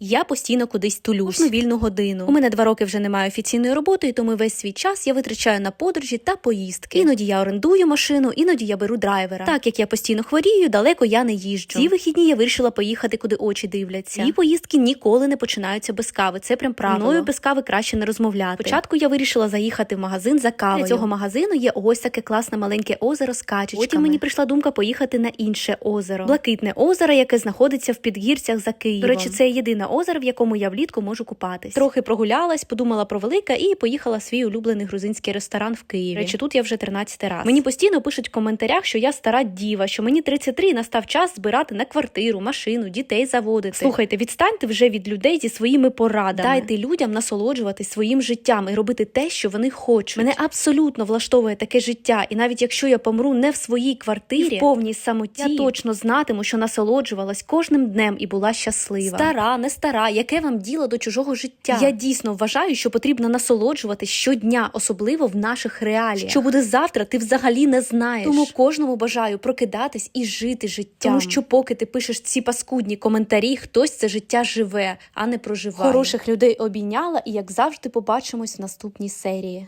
Я постійно кудись тулюсь Кожну вільну годину. У мене два роки вже немає офіційної роботи, і тому весь свій час я витрачаю на подорожі та поїздки. Іноді я орендую машину, іноді я беру драйвера. Так як я постійно хворію, далеко я не їжджу. Ці вихідні я вирішила поїхати, куди очі дивляться. І поїздки ніколи не починаються без кави. Це прям правило. Мною без кави краще не розмовляти. Спочатку я вирішила заїхати в магазин за кавою. Для цього магазину є ось таке класне маленьке озеро з качечками. Потім мені прийшла думка поїхати на інше озеро. Блакитне озеро, яке знаходиться в підгірцях за Києвом. До речі, це єдине озеро, в якому я влітку можу купатись. Трохи прогулялась, подумала про велике і поїхала в свій улюблений грузинський ресторан в Києві. Речі, тут я вже 13 раз. Мені постійно пишуть в коментарях, що я стара діва, що мені 33 і настав час збирати на квартиру, машину, дітей заводити. Слухайте, відстаньте вже від людей зі своїми порадами. Дайте людям насолоджуватись своїм життям і робити те, що вони хочуть. Мене абсолютно влаштовує таке життя, і навіть якщо я помру не в своїй квартирі, в повній самоті, я точно знатиму, що насолоджувалась кожним днем і була щаслива. Стара, не стара, яке вам діло до чужого життя? Я дійсно вважаю, що потрібно насолоджуватись щодня, особливо в наших реаліях. Що буде завтра, ти взагалі не знаєш. Тому кожному бажаю прокидатись і жити життям. Тому що поки ти пишеш ці паскудні коментарі, хтось це життя живе, а не проживає. Хороших людей обійняла, і як завжди, побачимось в наступній серії.